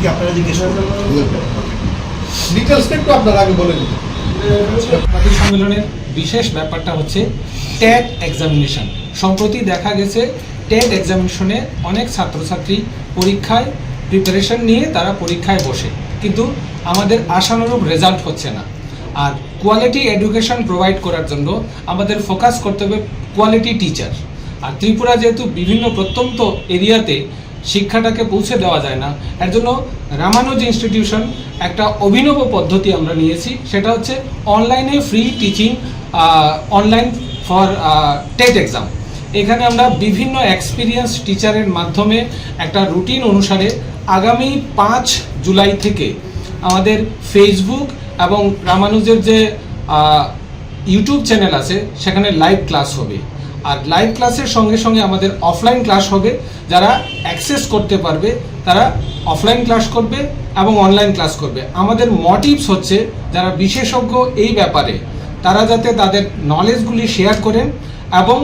কি আপনারা জিজ্ঞেস করবেন ডিটেলসটা একটু আপনার আগে বলে দিন। সাংবাদিক সম্মেলনের বিশেষ ব্যাপারটা হচ্ছে টেট এক্সামিনেশন। সম্প্রতি দেখা গেছে টেট এক্সামিনেশনে অনেক ছাত্রছাত্রী পরীক্ষায় প্রিপারেশন নিয়ে তারা পরীক্ষায় বসে। কিন্তু আমাদের আশানুরূপ রেজাল্ট হচ্ছে না। আর কোয়ালিটি এডুকেশন প্রোভাইড করার জন্য আমাদের ফোকাস করতে হবে কোয়ালিটি টিচার। আর ত্রিপুরা যেহেতু বিভিন্ন প্রত্যন্ত এরিয়াতে শিক্ষাটাকে পৌঁছে দেওয়া যায় না। এর জন্য রামানুজ ইনস্টিটিউশন একটা অভিনব পদ্ধতি আমরা নিয়েছি। সেটা হচ্ছে অনলাইনে free teaching online for TET exam এখানে আমরা বিভিন্ন এক্সপিরিয়েন্স টিচারের মাধ্যমে একটা রুটিন অনুসারে আগামী পাঁচ জুলাই থেকে আমাদের ফেসবুক এবং রামানুজের যে ইউটিউব চ্যানেল আছে, সেখানে লাইভ ক্লাস হবে। আর লাইভ ক্লাসের সঙ্গে সঙ্গে আমাদের অফলাইন ক্লাস হবে। যারা অ্যাক্সেস করতে পারবে, তারা অফলাইন ক্লাস করবে এবং অনলাইন ক্লাস করবে। আমাদের মোটিভস হচ্ছে যারা বিশেষজ্ঞ এই ব্যাপারে, তারা যাতে তাদের নলেজগুলি শেয়ার করেন এবং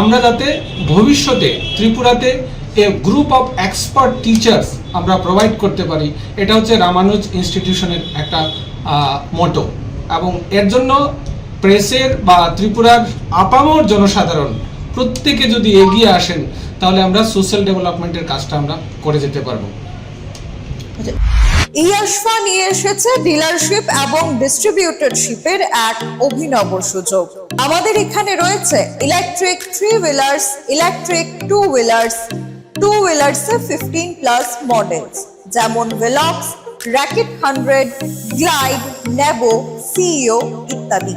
আমরা যাতে ভবিষ্যতে ত্রিপুরাতে a group of expert teachers আমরা প্রোভাইড করতে পারি। এটা হচ্ছে রামানুজ ইনস্টিটিউশনের একটা মোটো এবং এর জন্য প্রেসের বা ত্রিপুরার আপামর জনসাধারণ প্রত্যেকে যদি এগিয়ে আসেন, তাহলে আমরা সোশ্যাল ডেভেলপমেন্টের কাজটা আমরা করে যেতে পারব। ইয়াশফা নিয়ে এসেছে ডিলারশিপ এবং ডিস্ট্রিবিউটরশিপের এক অভিনব সুযোগ। আমাদের এখানে রয়েছে electric three wheelers electric two wheelers two হুইলার্সে fifteen plus models যেমন ভেলক্স র্যাকেট হান্ড্রেড গ্লাইড নেব সিইও ইত্যাদি।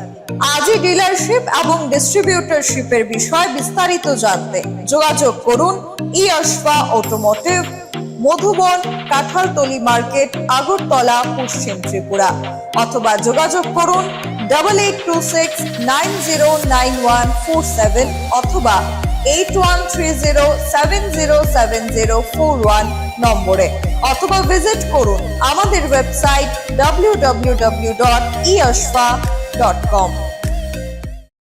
আজই ডিলারশিপ এবং ডিস্ট্রিবিউটরশিপের বিষয় বিস্তারিত জানতে যোগাযোগ করুন ইয়াশফা অটোমোটিভ মধুবন, কাঁঠালতলি মার্কেট, আগরতলা, পশ্চিম ত্রিপুরা। অথবা যোগাযোগ করুন double eight two six nine zero nine one four seven অথবা eight one three zero seven zero seven zero four one নম্বরে অথবা ভিজিট করুন আমাদের ওয়েবসাইট ডাব্লিউ